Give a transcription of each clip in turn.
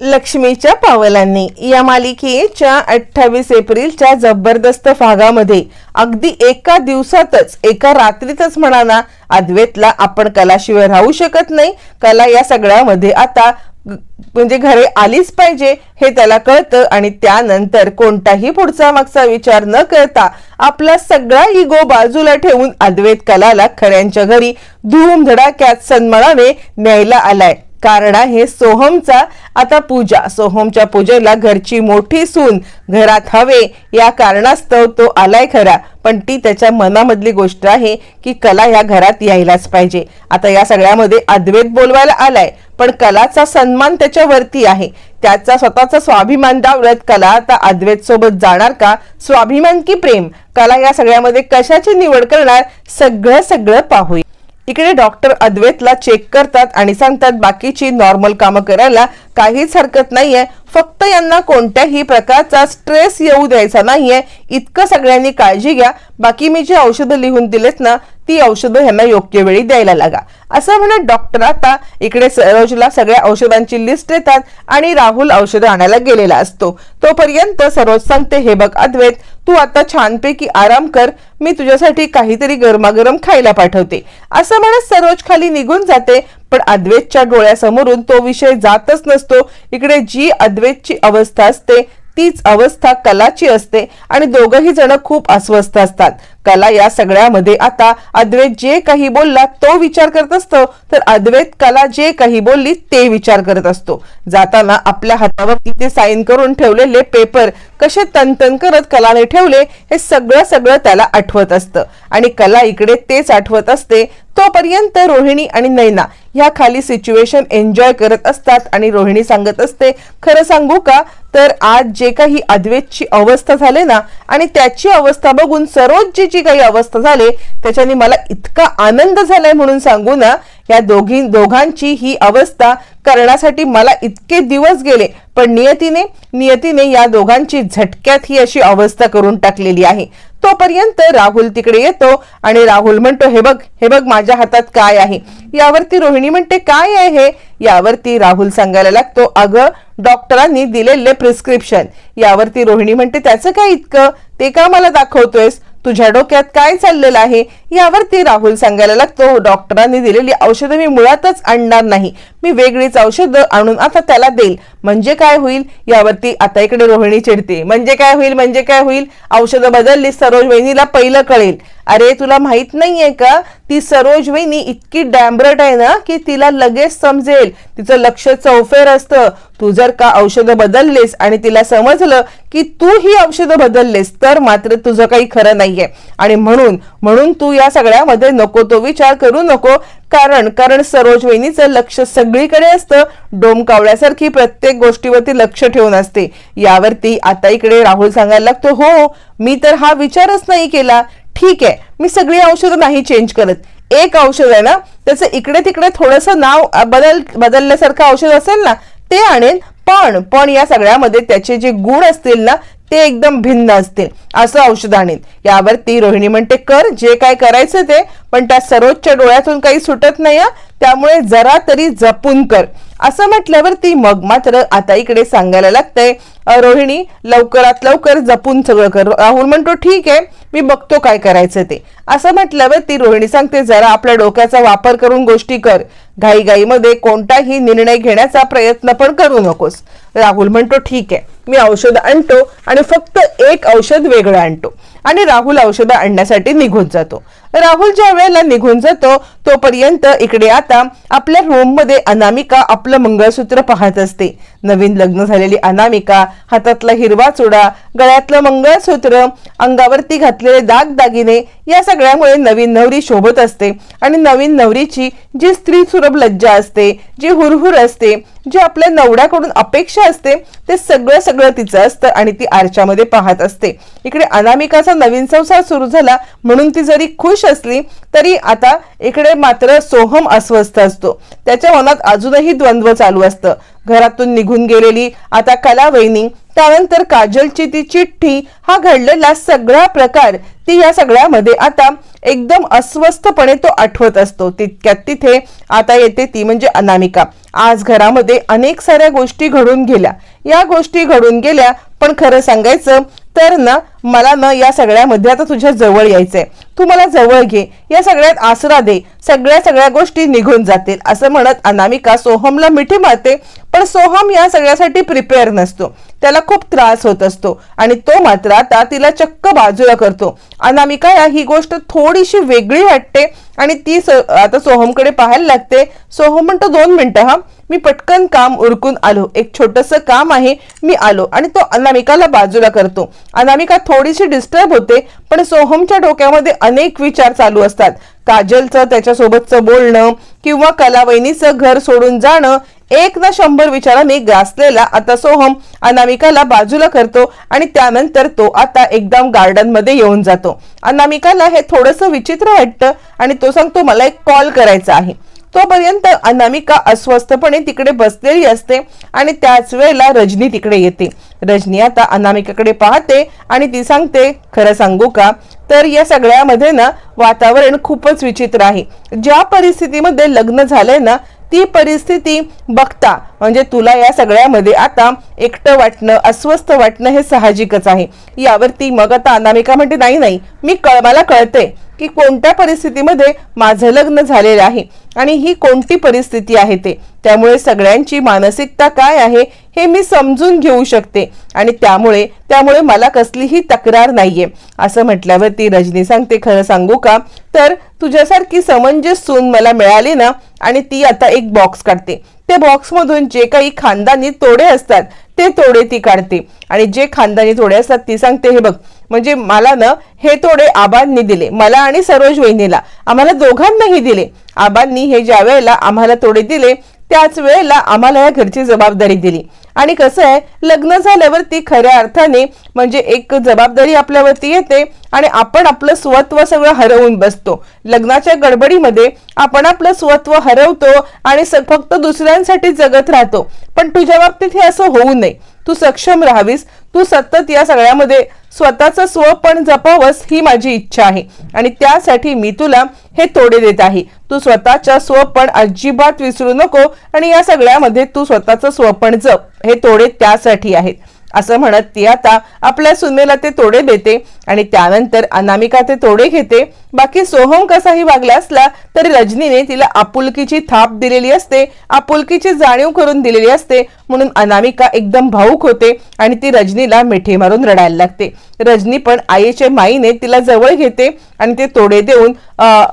लक्ष्मीच्या पावलांनी. या मालिकेच्या अठ्ठावीस एप्रिलच्या जबरदस्त भागामध्ये अगदी एका दिवसातच एका रात्रीतच म्हणा ना अद्वैतला आपण कलाशिवाय राहू शकत नाही. कला या सगळ्यामध्ये आता म्हणजे घरे आलीच पाहिजे हे त्याला कळतं आणि त्यानंतर कोणताही पुढचा मागचा विचार न करता आपला सगळा इगो बाजूला ठेवून अद्वैत कलाला खऱ्यांच्या घरी धूमधडाक्यात सन्मानाने न्यायला आलाय. कारण आहे. सोहमचा आता पूजा. सोहमच्या पूजेला घरची मोठी सून घरात हवे या कारणास्तव तो आलाय खरा. पण ती त्याच्या मनामधली गोष्ट आहे की कला या घरात यायलाच पाहिजे. आता या सगळ्यामध्ये अद्वैत बोलवायला आलाय. पण कलाचा सन्मान त्याच्यावरती आहे. त्याचा स्वतःचा स्वाभिमान डावलत कला आता अद्वैत सोबत जाणार का? स्वाभिमान की प्रेम. कला या सगळ्यामध्ये कशाची निवड करणार? सगळं सगळं पाहूया. इकडे डॉक्टर अद्वैतला चेक करतात आणि सांगतात बाकीची नॉर्मल कामं करायला काहीच हरकत नाहीये. फक्त यांना कोणत्याही प्रकारचा स्ट्रेस येऊ द्यायचा नाहीये. इतकं सगळ्यांनी काळजी घ्या. बाकी मी जी औषधं लिहून दिलेत ना ती औषधं ह्यांना योग्य वेळी द्यायला लागा. असं म्हणत डॉक्टर आता इकडे सरोजला सगळ्या औषधांची लिस्ट देतात आणि राहुल औषधं आणायला गेलेला असतो. तोपर्यंत सरोज सांगते हे बघ अद्वैत तू आता छानपैकी आराम कर. मी तुझ्यासाठी काहीतरी गरमागरम खायला पाठवते. असं म्हणत सरोज खाली निघून जाते. पण अद्वैतच्या डोळ्यासमोरून तो विषय जातच नसतो. इकडे जी अद्वैतची अवस्था असते तीच अवस्था कलाची असते आणि दोघही जण खूप अस्वस्थ असतात. कला या सगळ्यामध्ये आता अद्वैत जे काही बोलला तो विचार करत असतो तर अद्वैत कला जे काही बोलली ते विचार करत असतो. जाताना आपल्या हातावर तिथे साईन करून ठेवलेले पेपर कसे तनतन करत कलाने ठेवले हे सगळं सगळं त्याला आठवत असतं. आणि कला इकडे तेच आठवत असते तोपर्यंत रोहिणी आणि नैना ह्या खाली सिच्युएशन एन्जॉय करत असतात आणि रोहिणी सांगत असते खरं सांगू का? तर आज जे काही अद्वैतची अवस्था झाले ना आणि त्याची अवस्था बघून सरोजची जी काही अवस्था झाली त्याच्याने मला इतका आनंद झालाय म्हणून सांगू ना या दोघी दोघांची ही अवस्था करण्यासाठी मला इतके दिवस गेले पण नियतीने नियतीने या दोघांची झटक्यात ही अशी अवस्था करून टाकलेली आहे. तोपर्यंत राहुल तिकडे येतो आणि राहुल म्हणतो हे बघ हे बघ माझ्या हातात काय आहे. यावरती रोहिणी म्हणते काय आहे? हे यावरती राहुल सांगायला लागतो अगं डॉक्टरांनी दिलेले प्रिस्क्रिप्शन. यावरती रोहिणी म्हणते त्याचं काय इतकं? ते का मला दाखवतोयस? तुझ्या डोक्यात काय चाललेलं आहे यावरती राहुल सांगायला लागतो. डॉक्टरांनी दिलेली औषधं मी मुळातच आणणार नाही. मी वेगळीच औषधं आणून आता त्याला देईल. म्हणजे काय होईल? यावरती आता इकडे रोहिणी चिडते. म्हणजे काय होईल? म्हणजे काय होईल? औषधं बदलली सरोज वहिनीला पहिलं कळेल. अरे तुला माहीत नाहीये का? ती सरोज वहिनी इतकी डॅम्बरट आहे ना की तिला लगेच समजेल. तिचं लक्ष चौफेर असतं. तू जर का औषधं बदललेस आणि तिला समजलं की तू ही औषधं बदललेस तर मात्र तुझं काही खरं नाहीये. आणि म्हणून म्हणून तू या सगळ्यामध्ये नको तो विचार करू नको. कारण कारण सरोज वहिनीचं लक्ष सगळीकडे असतं. डोमकावळ्यासारखी प्रत्येक गोष्टीवरती लक्ष ठेवून असते. यावरती आता इकडे राहुल सांगायला लागतो हो मी तर हा विचारच नाही केला. ठीक आहे मी सगळी औषधं नाही चेंज करत. एक औषध आहे ना त्याचं इकडे तिकडे थोडंसं नाव बदल बदलल्यासारखं औषध असेल ना ते आणेन. पण पण या सगळ्यामध्ये त्याचे जे गुण असतील ना ते एकदम भिन्न असतील. असं औषध यावर यावरती रोहिणी म्हणते कर जे काय करायचं ते पण त्या सरोजच्या डोळ्यातून काही सुटत नाही त्यामुळे जरा तरी जपून कर. असं म्हटल्यावरती मग मात्र आता इकडे सांगायला लागतंय. रोहिणी लवकरात लवकर जपून सगळं कर. राहुल म्हणतो ठीक आहे मी बघतो काय करायचं ते. असं म्हटल्यावर ती रोहिणी सांगते जरा आपल्या डोक्याचा वापर करून गोष्टी कर. घाईघाईमध्ये कोणताही निर्णय घेण्याचा प्रयत्न पण करू नकोस. राहुल म्हणतो ठीक आहे मी औषध आणतो आणि फक्त एक औषध वेगळं आणतो. आणि राहुल औषधं आणण्यासाठी निघून जातो. राहुल ज्या वेळेला निघून जातो तोपर्यंत इकडे आता आपल्या रूममध्ये अनामिका आपलं मंगळसूत्र पाहत असते. नवीन लग्न झालेली अनामिका हातातला हिरवा चुडा गळ्यातलं मंगळसूत्र अंगावरती घातलेले दागदागिने या सगळ्यामुळे नवीन नवरी शोभत असते. आणि नवीन नवरीची जी स्त्री सुरभ लज्जा असते जी हुरहुर असते जी आपल्या नवऱ्याकडून अपेक्षा असते ते सगळं सगळं तिचं असतं आणि ती आरच्यामध्ये पाहत असते. इकडे अनामिकाचा नवीन संसार सुरू झाला म्हणून ती जरी खुश असली तरी आता इकडे मात्र सोहम अस्वस्थ असतो. त्याच्या मनात अजूनही द्वंद्व चालू असतं. घरातून निघून गेलेली आता कला वहिनी त्यानंतर काजलची ती चिठ्ठी हा घडलेला सगळा प्रकार ती या सगळ्यामध्ये आता एकदम अस्वस्थपणे तो आठवत असतो. तितक्यात तिथे आता येते ती म्हणजे अनामिका. आज घरामध्ये अनेक साऱ्या गोष्टी घडून गेल्या. या गोष्टी घडून गेल्या पण खरं सांगायचं तर ना मला ना या सगळ्यामध्ये आता तुझ्या जवळ यायचंय. तू मला जवळ घे. या सगळ्यात आसरा दे. सगळ्या सगळ्या गोष्टी निघून जातील. असं म्हणत अनामिका सोहमला मिठी मारते. पण सोहम या सगळ्यासाठी प्रिपेअर नसतो. त्याला खूप त्रास होत असतो. आणि तो मात्र आता तिला चक्क बाजूला करतो. अनामिकाला ही गोष्ट थोडीशी वेगळी वाटते आणि ती आता सोहमकडे पाहायला लागते. सोहम म्हणतो दोन मिनटं हा. मी पटकन काम उरकून आलो. एक छोटस काम आहे. मी आलो. आणि तो अनामिकाला बाजूला करतो. अनामिका थोडीशी डिस्टर्ब होते पण सोहमच्या डोक्यामध्ये अनेक विचार चालू असतात. काजलचं त्याच्यासोबतचं बोलणं किंवा कलावहिनीचं घर सोडून जाणं एक ना शंभर विचाराने ग्रासलेला आता सोहम अनामिकाला बाजूला करतो आणि त्यानंतर तो आता एकदम गार्डनमध्ये येऊन जातो. अनामिकाला हे थोडस विचित्र वाटतं आणि तो सांगतो मला एक कॉल करायचा आहे. तोपर्यंत अनामिका अस्वस्थपणे तिकडे बसलेली असते आणि त्याच वेळेला रजनी तिकडे येते. रजनी आता अनामिकाकडे पाहते आणि ती सांगते खरं सांगू का? तर या सगळ्यामध्ये ना वातावरण खूपच विचित्र आहे. ज्या परिस्थितीमध्ये लग्न झालंय ना ती परिस्थिती बघता म्हणजे तुला या सगळ्यामध्ये आता एकटं वाटणं अस्वस्थ वाटणं हे साहजिकच आहे. यावरती मग आता अनामिका म्हणते नाही नाही मी कळ मला कळते की कोणत्या परिस्थितीमध्ये माझं लग्न झालेलं आहे आणि ही कोणती परिस्थिती आहे ते. त्यामुळे सगळ्यांची मानसिकता काय आहे हे मी समजून घेऊ शकते आणि त्यामुळे त्यामुळे मला कसलीही तक्रार नाहीये. असं म्हटल्यावर ती रजनी सांगते खरं सांगू का? तर तुझ्यासारखी समंजस सून मला मिळाली ना आणि ती आता एक बॉक्स काढते. त्या बॉक्समधून जे काही खानदानी तोडे असतात ते तोडे ती काढते. आणि जे खानदानी तोडे असतात ती सांगते हे बघ म्हणजे मला ना हे तोडे आबांनी दिले मला आणि सरोज वहिनीला. आम्हाला दोघांनाही दिले. आबांनी हे ज्या वेळेला आम्हाला तोडे दिले त्याच वेळेला आम्हाला या घरची जबाबदारी दिली. आणि कसं आहे लग्न झाल्यावरती खऱ्या अर्थाने म्हणजे एक जबाबदारी आपल्यावरती येते आणि आपण आपलं स्वत्व सगळं हरवून बसतो. लग्नाच्या गडबडीमध्ये आपण आपलं स्वत्व हरवतो आणि फक्त दुसऱ्यांसाठी जगत राहतो. पण तुझ्या बाबतीत हे असं होऊ नये. तू सक्षम राहावीस. तू सतत या सगळ्यामध्ये स्वतःचं स्व पण जपावस ही माझी इच्छा आहे. आणि त्यासाठी मी तुला हे तोडे देत आहे. तू स्वतःच्या स्व पण अजिबात विसरू नको आणि या सगळ्यामध्ये तू स्वतःचं स्व पण जप. हे तोडे त्यासाठी आहेत. असं म्हणत ती आता आपल्या सुनेला ते तोडे देते आणि त्यानंतर अनामिका ते तोडे घेते. बाकी सोहम कसाही वागला असला तरी रजनीने तिला आपुलकीची थाप दिलेली असते आपुलकीची जाणीव करून दिलेली असते म्हणून अनामिका एकदम भाऊक होते आणि ती रजनीला मिठी मारून रडायला लागते. रजनी पण आईच्या माईने तिला जवळ घेते आणि ते तोडे देऊन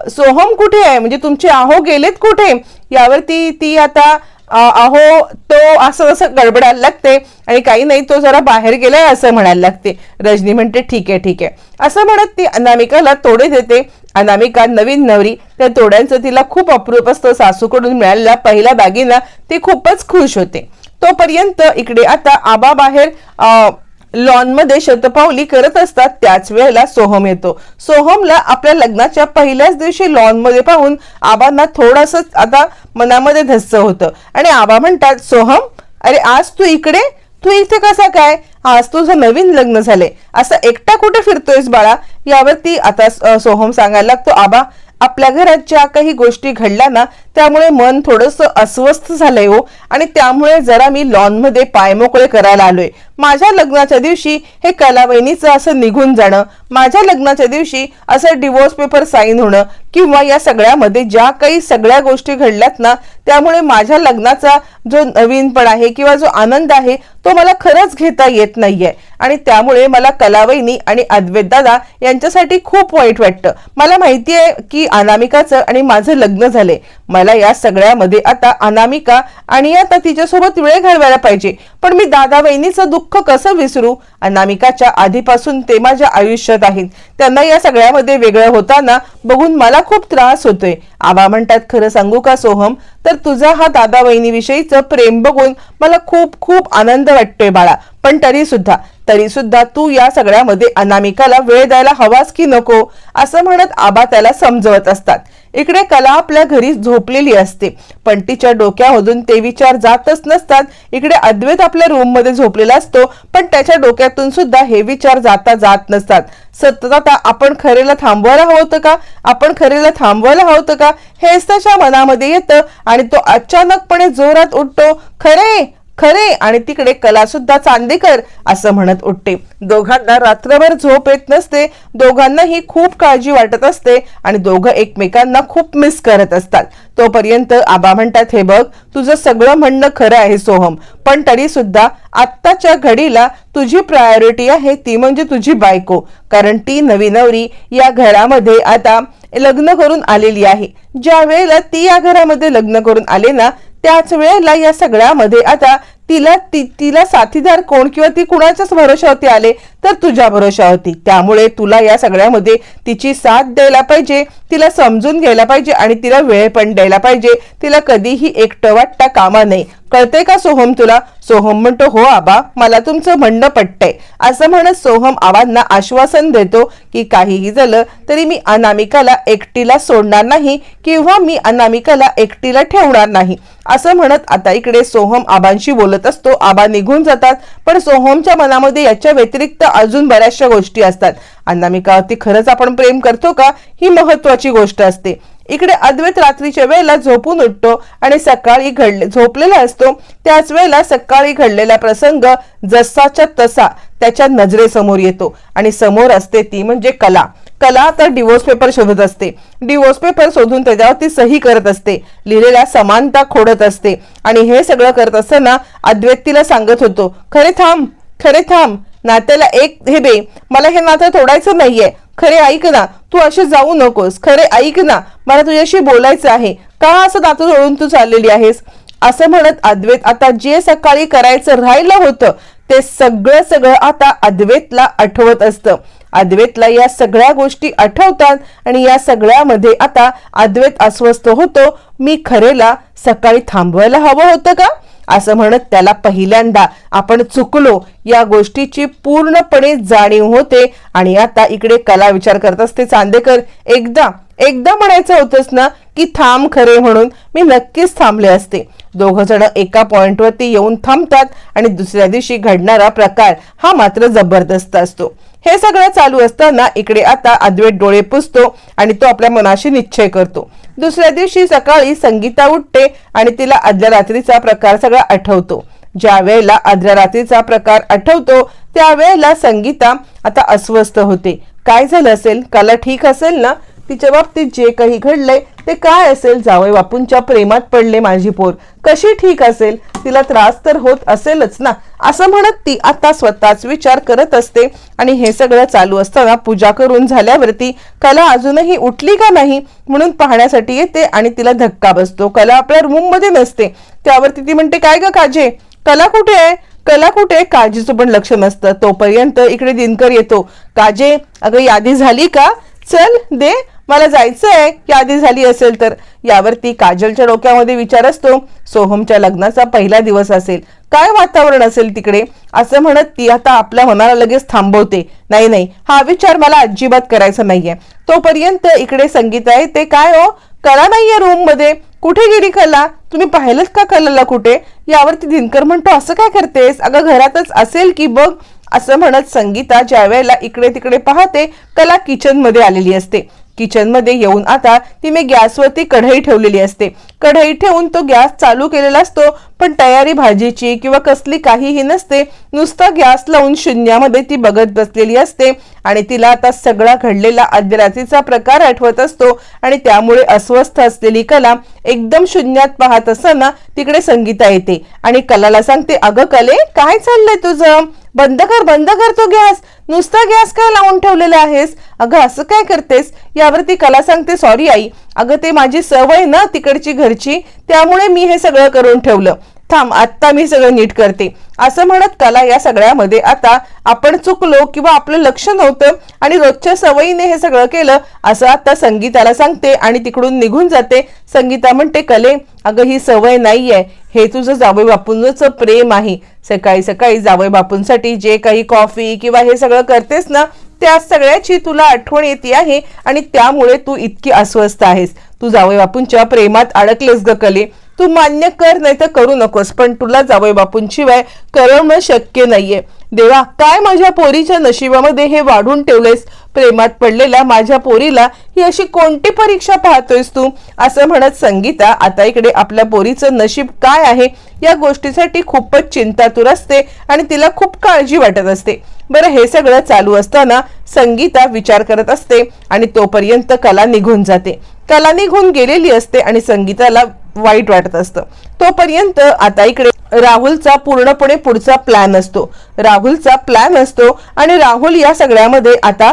सोहम कुठे आहे? म्हणजे तुमचे आहो गेलेत कुठे? यावरती ती आता अहो तो असं असं गडबडायला लागते आणि काही नाही तो जरा बाहेर गेलाय असं म्हणायला लागते. रजनी म्हणते ठीक आहे ठीक आहे. असं म्हणत ती अनामिकाला तोडे देते. अनामिका नवीन नवरी त्या तोड्यांचं तिला खूप अप्रूप असतं. सासूकडून मिळालेला पहिला दागिना ती खूपच खुश होते. तोपर्यंत इकडे आता आबा बाहेर लॉनमध्ये शतपावली करत असतात त्याच वेळेला सोहम येतो. सोहमला आपल्या लग्नाच्या पहिल्याच दिवशी लॉनमध्ये पाहून आबांना थोडस आता मनामध्ये धस्स होतं. आणि आबा म्हणतात सोहम अरे आज तू इकडे? तू इथे कसा काय? आज तुझं नवीन लग्न झालंय. असं एकटा कुठे फिरतोयस बाळा? यावरती आता सोहम सांगायला लागतो आबा आपल्या घरात ज्या काही गोष्टी घडल्या ना त्यामुळे मन थोडस अस्वस्थ झालंय हो. आणि त्यामुळे जरा मी लॉनमध्ये पाय मोकळे करायला आलोय. माझ्या लग्नाच्या दिवशी हे कलावहिनीचं असं निघून जाणं माझ्या लग्नाच्या दिवशी असं डिवोर्स पेपर साईन होणं किंवा या सगळ्यामध्ये ज्या काही सगळ्या गोष्टी घडल्यात ना त्यामुळे माझ्या लग्नाचा जो नवीनपण आहे किंवा जो आनंद आहे तो मला खरंच घेता येत नाहीये. आणि त्यामुळे मला कलावहिनी आणि अद्वैत दादा यांच्यासाठी खूप वाईट वाटतं. मला माहिती आहे की अनामिकाचं आणि माझं लग्न झालंय. मला या सगळ्यामध्ये आता अनामिका आणि आता तिच्यासोबत वेळ घालवायला पाहिजे. पण मी दादा वहिनीचं दुःख कसं विसरू? अनामिकाच्या आधीपासून ते माझ्या आयुष्यात आहेत. त्यांना या सगळ्यामध्ये वेगळं होताना बघून मला खूप त्रास होतोय. आबा म्हणतात खरं सांगू का सोहम? तर तुझा हा दादा वहिनीविषयीचं प्रेम बघून मला खूप खूप आनंद वाटतोय बाळा. पण तरी सुद्धा तरी सुद्धा तू या सगळ्यामध्ये अनामिकाला वेळ द्यायला हवास की नको? असं म्हणत आबा त्याला समजवत असतात. इकडे कला आपल्या घरी झोपलेली असते. पण तिच्या डोक्यामधून ते विचार जातच नसतात. इकडे अद्वैत आपल्या रूममध्ये झोपलेला असतो पण त्याच्या डोक्यातून सुद्धा हे विचार जाता जात नसतात. सतत आता आपण खरेला थांबवायला हवं होतं का? आपण खरेला थांबवायला हवं होतं का? हेच त्याच्या मनामध्ये येतं आणि तो अचानकपणे जोरात उठतो खरे खरे आणि तिकडे कला सुद्धा चांदेकर असं म्हणत उठते. दोघांना रात्रभर झोप येत नसते दोघांनाही खूप काळजी वाटत असते आणि दोघं एकमेकांना खूप मिस करत असतात. तोपर्यंत आबा म्हणतात हे बघ तुझं सगळं म्हणणं खरं आहे सोहम पण तरी सुद्धा आत्ताच्या घडीला तुझी प्रायोरिटी आहे ती म्हणजे तुझी बायको. कारण ती नवी नवरी या घरामध्ये आता लग्न करून आलेली आहे. ज्या वेळेला ती या घरामध्ये लग्न करून आले ना त्याच वेळेला या सगळ्यामध्ये आता तिला ती तिला साथीदार कोण किंवा ती कुणाच्याच भरोशावरती आले तर तुझ्या भरोशावरती त्यामुळे तुला या सगळ्यामध्ये तिची साथ द्यायला पाहिजे तिला समजून घ्यायला पाहिजे आणि तिला वेळ पण द्यायला पाहिजे. तिला कधीही एकटं वाटता कामा नये. कळते का सोहम तुला? सोहम म्हणतो हो आबा मला तुमचं म्हणणं पटतंय. असं म्हणत सोहम आबांना आश्वासन देतो की काहीही झालं तरी मी अनामिकाला एकटीला सोडणार नाही किंवा मी अनामिकाला एकटीला ठेवणार नाही. असं म्हणत आता इकडे सोहम आबांशी बोलत असतो. आबा निघून जातात पण सोहमच्या मनामध्ये याच्या व्यतिरिक्त अजून बऱ्याचशा गोष्टी असतात. अनामिकावरती खरंच आपण प्रेम करतो का? ही महत्वाची गोष्ट असते. इकडे अद्वैत रात्रीच्या वेळेला झोपून उठतो आणि सकाळी घडले झोपलेला असतो. त्याच वेळेला सकाळी घडलेला प्रसंग जसाच्या तसा त्याच्या नजरेसमोर येतो. आणि समोर असते ती म्हणजे कला. कला तर डिवोर्स पेपर शोधत असते. डिवोर्स पेपर शोधून त्याच्यावर ती सही करत असते. लिहिलेल्या समानता खोडत असते. आणि हे सगळं करत असताना अद्वैतीला सांगत होतो खरे थांब खरे थांब. नात्याला एक हे बे मला हे नातं तोडायचं नाहीये. खरे ऐक ना. तू असे जाऊ नकोस. खरे ऐक ना. मला तुझ्याशी बोलायचं आहे. का असं नातं तोडून तू चाललेली आहेस? असं म्हणत अद्वैत आता जे सकाळी करायचं राहिलं होतं ते सगळं सगळं आता अद्वैतला आठवत असतं. अद्वैतला या सगळ्या गोष्टी आठवतात आणि या सगळ्यामध्ये आता अद्वैत अस्वस्थ होतो. मी खरेला सकाळी थांबवायला हवं होतं का? असं म्हणत त्याला पहिल्यांदा आपण चुकलो. या गोष्टीची पूर्णपणे जाणीव होते आणि आता इकडे कला विचार करत असते चांदेकर. एकदा एकदा म्हणायचं होतंच ना की थांब खरे म्हणून. मी नक्कीच थांबले असते. दोघ जण एका पॉइंटवरती येऊन थांबतात आणि दुसऱ्या दिवशी घडणारा प्रकार हा मात्र जबरदस्त असतो. हे सगळं चालू असताना इकडे आता अद्वैत डोळे पुसतो आणि तो आपल्या मनाशी निश्चय करतो. दुसऱ्या दिवशी सकाळी संगीता उठते आणि तिला आदल्या रात्रीचा प्रकार सगळा आठवतो. ज्या वेळेला आदल्या रात्रीचा प्रकार आठवतो त्यावेळेला संगीता आता अस्वस्थ होते. काय झालं असेल? कला ठीक असेल ना? तिच्या बाबतीत जे काही घडलंय ते काय असेल जावई बापूंच्या प्रेमात पडले माझी पोर. कशी ठीक असेल? तिला त्रास तर होत असेलच ना. असं म्हणत ती आता स्वतःच विचार करत असते आणि हे सगळं चालू असताना पूजा करून झाल्यावरती कला अजूनही उठली का नाही म्हणून पाहण्यासाठी येते आणि तिला धक्का बसतो. कला आपल्या रूममध्ये नसते. त्यावरती ती म्हणते काय ग काजे? कला कुठे आहे? कला कुठे काळजीचं पण लक्ष नसतं. तोपर्यंत इकडे दिनकर येतो. काजे अगं यादी झाली का? चल दे. मला जायचं आहे यादी झाली असेल तर. यावरती काजलच्या डोक्यामध्ये विचार असतो. सोहमच्या लग्नाचा पहिला दिवस असेल. काय वातावरण असेल तिकडे? असं म्हणत ती आता आपल्या मनाला लगेच थांबवते. नाही नाही हा विचार मला अजिबात करायचा नाहीये. तोपर्यंत इकडे संगीत आहे ते काय हो? कला नाहीये रूममध्ये कुठे गेली कला? तुम्ही पाहिलंच का कलाला कुठे? यावरती दिनकर म्हणतो असं काय करतेस? अगं घरातच असेल की बघ. असं म्हणत संगीता ज्या वेळेला इकडे तिकडे पाहते कला किचनमध्ये आलेली असते. किचनमध्ये येऊन आता ती मी गॅसवरती कढई ठेवलेली असते. कढई ठेवून तो गॅस चालू केलेला असतो पण तयारी भाजीची किंवा कसली काहीही नसते. नुसता गॅस लावून शून्यामध्ये ती बघत बसलेली असते आणि तिला आता सगळा घडलेला रात्रीचा प्रकार आठवत असतो आणि त्यामुळे अस्वस्थ असलेली कला एकदम शून्यात पाहत असताना तिकडे संगीता येते आणि कलाला सांगते अगं कले काय चाललंय तुझं? बंद कर बंद कर तो गॅस. नुसता गॅस काय लावून ठेवलेला आहेस? अगं असं काय करतेस? यावरती कला सांगते सॉरी आई. अगं ते माझी सवय ना तिकडची घरची. त्यामुळे मी हे सगळं करून ठेवलं. थांब आत्ता मी सगळं नीट करते. असं म्हणत कला या सगळ्यामध्ये आता आपण चुकलो किंवा आपलं लक्ष नव्हतं आणि रोजच्या सवयीने हे सगळं केलं असं आता संगीताला सांगते आणि तिकडून निघून जाते. संगीता म्हणते कले अगं ही सवय नाही आहे हे तुझं जावई बापूंचं प्रेम आहे. सकाळी सकाळी जावई बापूंसाठी जे काही कॉफी किंवा हे सगळं करतेस ना त्या सगळ्याची तुला आठवण येते आहे आणि त्यामुळे तू इतकी अस्वस्थ आहेस. तू जावई बापूंच्या प्रेमात अडकलेस ग कले. तू मान्य कर नाही तर करू नकोस. पण तुला जावई बापूंशिवाय करणं शक्य नाहीये. देवा काय माझ्या पोरीच्या नशिबामध्ये हे वाढून ठेवलेस प्रेमात पडलेल्या माझ्या पोरीला ही अशी कोणती परीक्षा पाहतोयस तू? असं म्हणत संगीता आता इकडे आपल्या पोरीचं नशीब काय आहे? या गोष्टीसाठी खूपच चिंतातूर असते आणि तिला खूप काळजी वाटत असते. बरं हे सगळं चालू असताना संगीता विचार करत असते आणि तोपर्यंत कला निघून जाते. कला निघून गेलेली असते आणि संगीताला वाईट वाटत असतं. तोपर्यंत आता इकडे राहुलचा पूर्णपणे पुढचा प्लॅन असतो. राहुलचा प्लॅन असतो आणि राहुल या सगळ्यामध्ये आता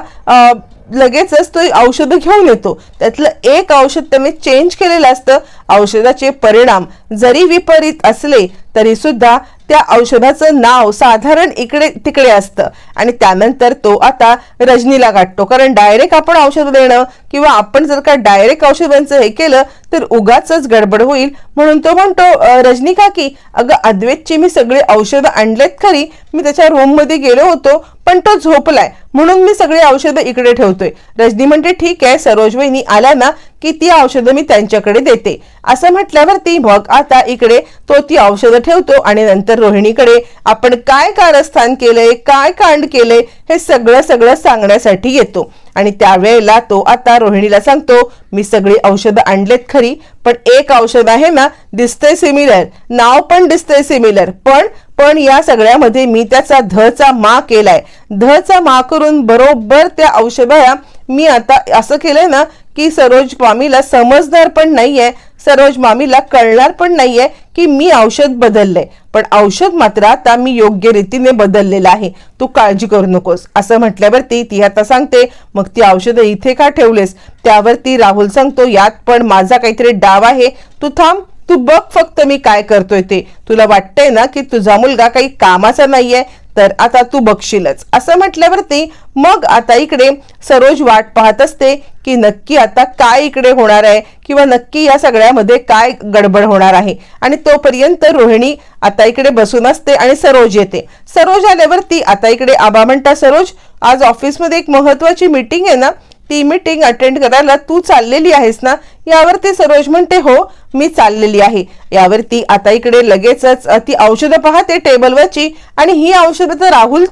लगेचच तो औषध घेऊन येतो. त्यातलं एक औषध त्याने चेंज केलेलं असतं औषधाचे परिणाम. जरी विपरीत असले तरी सुद्धा त्या औषधाचं नाव साधारण इकडे तिकडे असतं. आणि त्यानंतर तो आता रजनीला गाठतो. कारण डायरेक्ट आपण औषध देणं किंवा आपण जर का डायरेक्ट औषधांचं हे केलं तर उगाच गडबड होईल. म्हणून तो म्हणतो रजनी काकी अगं अद्वैतची मी सगळी औषधं आणलेत खरी. मी त्याच्या रूममध्ये गेलो होतो पण तो झोपलाय. म्हणून मी सगळी औषधं इकडे ठेवतोय. रजनी म्हणते ठीक आहे सरोज वहिनी आल्या ना की ती औषधं मी त्यांच्याकडे देते. असं म्हटल्यावरती मग आता इकडे तो ती औषधं ठेवतो आणि नंतर रोहिणीकडे आपण काय कारस्थान केलंय काय कांड केलंय हे सगळं सगळं सांगण्यासाठी येतो. आणि त्यावेळेला तो आता रोहिणीला सांगतो मी सगळी औषधं आणलेत खरी पण एक औषध आहे ना दिसतंय सिमिलर नाव पण दिसतंय सिमिलर पण पण या सगळ्यामध्ये मी त्याचा धचा मा केलाय. धचा मा करून बरोबर त्या औषधाला मी आता असं केलंय ना की सरोज स्वामीला समजणार पण नाहीये सरोज मामीला कळणार पण नाहीये की मी औषध बदललंय. पण औषध मात्र आता मी योग्य रीतीने बदललेलं आहे. तू काळजी करू नकोस. असं म्हटल्यावरती ती आता सांगते मग ती औषधं इथे का ठेवलेस? त्यावरती राहुल सांगतो यात पण माझा काहीतरी डाव आहे. तू थांब तू बघ फक्त मी काय करतोय ते. तुला वाटतंय ना की तुझा मुलगा काही कामाचा नाहीये? तर आता तू बघशीलच. असं म्हटल्यावरती मग आता इकडे सरोज वाट पाहत असते की नक्की आता काय इकडे होणार आहे किंवा नक्की या सगळ्यामध्ये काय गडबड होणार आहे. आणि तोपर्यंत रोहिणी आता इकडे बसून असते आणि सरोज येते. सरोज आल्यावरती आता इकडे आबा म्हणता सरोज आज ऑफिसमध्ये एक महत्वाची मीटिंग आहे ना ती मीटिंग अटेंड करायला तू चाललेली आहेस ना? यावरती सरोज म्हणते हो मी चाललेली आहे. यावरती आता इकडे लगेचच ती औषधं पाहते टेबलवरची. आणि ही औषधं तर राहुल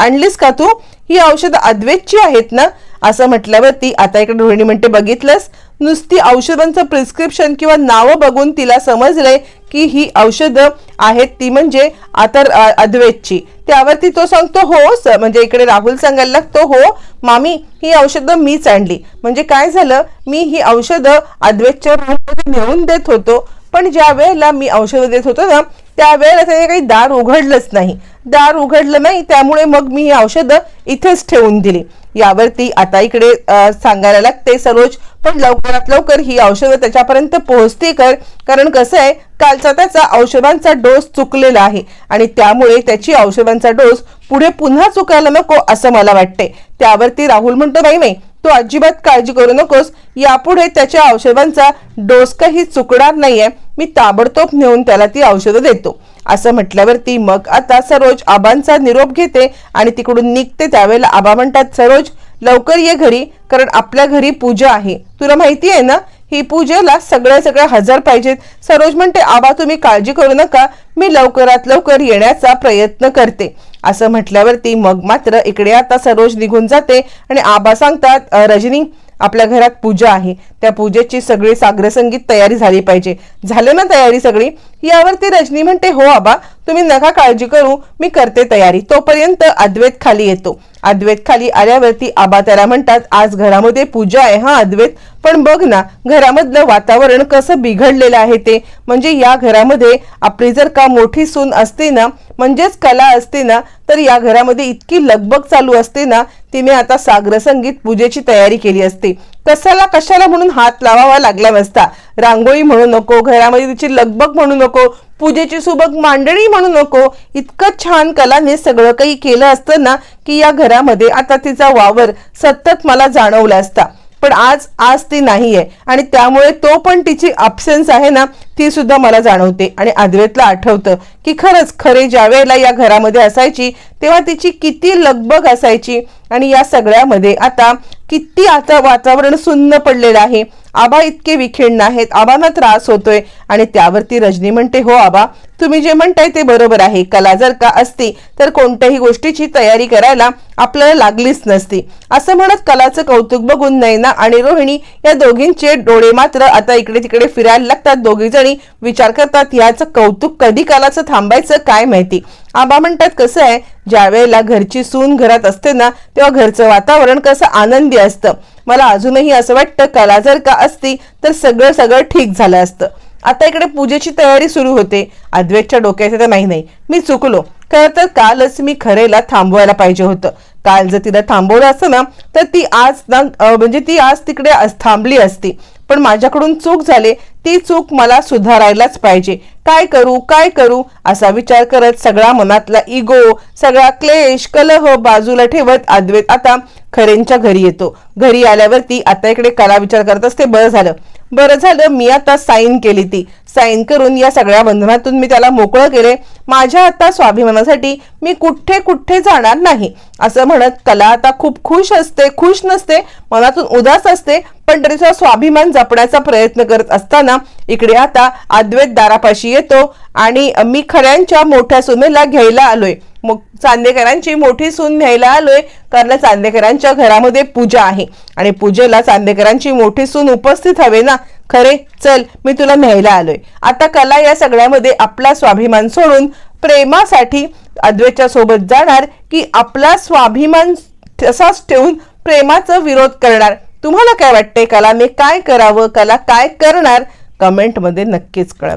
आणलीस का तू? ही औषधं अद्वैतची आहेत ना? असं म्हटल्यावरती आता इकडे रोहिणी म्हणते बघितलंस? नुसती औषधांचं प्रिस्क्रिप्शन किंवा नावं बघून तिला समजलंय. की ही औषधं आहेत ती म्हणजे आता अद्वेतची अद्वैतची. त्यावरती तो सांगतो हो स म्हणजे इकडे राहुल सांगायला लागतो हो मामी ही औषधं मीच आणली. म्हणजे काय झालं मी ही औषधं अद्वैतच्या रूममध्ये नेऊन देत होतो पण ज्या वेळेला मी औषधं देत होतो ना त्यावेळेला त्याने काही दार उघडलंच नाही. दार उघडलं नाही त्यामुळे मग मी ही औषधं इथेच ठेवून दिली. यावरती आता इकडे सांगायला लागते सरोज पण लवकरात लवकर ही औषधं त्याच्यापर्यंत पोहोचते कर. कारण कसं आहे कालचा त्याचा औषधांचा डोस चुकलेला आहे. आणि त्यामुळे त्याची औषधांचा डोस पुढे पुन्हा चुकायला नको असं मला वाटते त्यावरती राहुल म्हणतो नाही नाही तू अजिबात काळजी करू नकोस. यापुढे त्याच्या औषधांचा डोस काही चुकणार नाहीये. मी ताबडतोब नेऊन त्याला ती औषधं देतो. असं म्हटल्यावरती मग आता सरोज आबांचा निरोप घेते आणि तिकडून निघते त्यावेळेला आबा म्हणतात सरोज लवकर ये घरी कारण आपल्या घरी पूजा आहे. तुला माहिती आहे ना ही पूजेला सगळ्या सगळ्या हजर पाहिजेत. सरोज म्हणते आबा तुम्ही काळजी करू नका. मी लवकरात लवकर येण्याचा प्रयत्न करते. असं म्हटल्यावरती मग मात्र इकडे आता सरोज निघून जाते आणि आबा सांगतात रजनी आपल्या घरात पूजा आहे. त्या पूजेची सगळी साग्रसंगीत तयारी झाली पाहिजे. झालं ना तयारी सगळी? यावरती रजनी म्हणते हो आबा. तुम्ही नका काळजी करू मी करते तयारी. तोपर्यंत अद्वैत खाली येतो. अद्वैत खाली आल्यावरती आबा त्याला म्हणतात आज घरामध्ये पूजा आहे हा अद्वैत. पण बघ ना घरामधलं वातावरण कसं बिघडलेलं आहे ते. म्हणजे या घरामध्ये आपली जर का मोठी सून असते ना म्हणजेच कला असते ना तर या घरामध्ये इतकी लगबग चालू असते ना तिने आता सागर संगीत पूजेची तयारी केली असते. कशाला कशाला म्हणून हात लावावा लागला असता रांगोळी म्हणू नको घरामध्ये तिची लगबग म्हणू नको पूजेची सुबक मांडणी म्हणू नको इतकं छान कलाने सगळं काही केलं असतं ना की या घरामध्ये आता तिचा वावर सतत मला जाणवला असता. पण आज आज ती नाही आहे आणि त्यामुळे तो पण तिची अब्सेन्स आहे ना ती सुद्धा मला जाणवते आणि आदवेतला आठवतं की खरंच खरे ज्या वेळेला या घरामध्ये असायची तेव्हा तिची किती लगबग असायची आणि या सगळ्यामध्ये आता किती आता वातावरण सुन्न पडलेलं आहे. आबा इतके विखिण आहेत आबांना त्रास होतोय आणि त्यावरती रजनी म्हणते हो आबा तुम्ही जे म्हणताय ते बरोबर आहे. कला जर का असती तर कोणत्याही गोष्टीची तयारी करायला आपल्याला लागलीच नसती. असं म्हणत कलाचं कौतुक बघून नैना आणि रोहिणी या दोघींचे डोळे मात्र आता इकडे तिकडे फिरायला लागतात. दोघी ठिकाणी विचार करतात याचं कौतुक कधी कालाचं थांबायचं काय माहिती? आबा म्हणतात कसं आहे ज्या वेळेला घरची सून घरात असते ना तेव्हा घरचं वातावरण कसं आनंदी असतं. मला अजूनही असं वाटतं कला जर का असती तर सगळं सगळं ठीक झालं असतं. आता इकडे पूजेची तयारी सुरू होते. अद्वैतच्या डोक्यात तर नाही नाही. मी चुकलो. खरं तर कालच मी खरेला थांबवायला पाहिजे होतं. काल जर तिला थांबवलं असतं ना तर ती आज ना म्हणजे ती आज तिकडे थांबली असती. पण माझ्याकडून चूक झाले ती चूक मला सुधारायलाच पाहिजे. काय करू काय करू असा विचार करत सगळा मनातला इगो सगळा क्लेश कलह बाजूला ठेवत अद्वैत आता खरेंच्या घरी येतो. घरी आल्यावरती आता इकडे कला विचार करत असते बरं झालं. बरं झालं मी आता साईन केली ती. साईन करून या सगळ्या बंधनातून मी त्याला मोकळं केले. माझ्या आता स्वाभिमानासाठी मी कुठे कुठे जाणार नाही. असं म्हणत कला आता खूप खुश असते खुश नसते मनातून उदास असते पण तरी तिचा स्वाभिमान जपण्याचा प्रयत्न करत असताना इकडे आता अद्वैत दारापाशी येतो आणि मी खऱ्यांच्या मोठ्या सुमेला घ्यायला आलोय. मग चांदेकरांची मोठी सून न्यायला आलोय. कारण चांदेकरांच्या घरामध्ये पूजा आहे. आणि पूजेला चांदेकरांची मोठी सून उपस्थित हवे ना? खरे? चल मी तुला न्यायला आलोय. आता कला या सगळ्यामध्ये आपला स्वाभिमान सोडून प्रेमासाठी अद्वैतच्या सोबत जाणार की आपला स्वाभिमान तसाच ठेवून प्रेमाचा विरोध करणार? तुम्हाला काय वाटतंय? कलाने काय करावं? कला काय करणार? कमेंटमध्ये नक्कीच कळवा.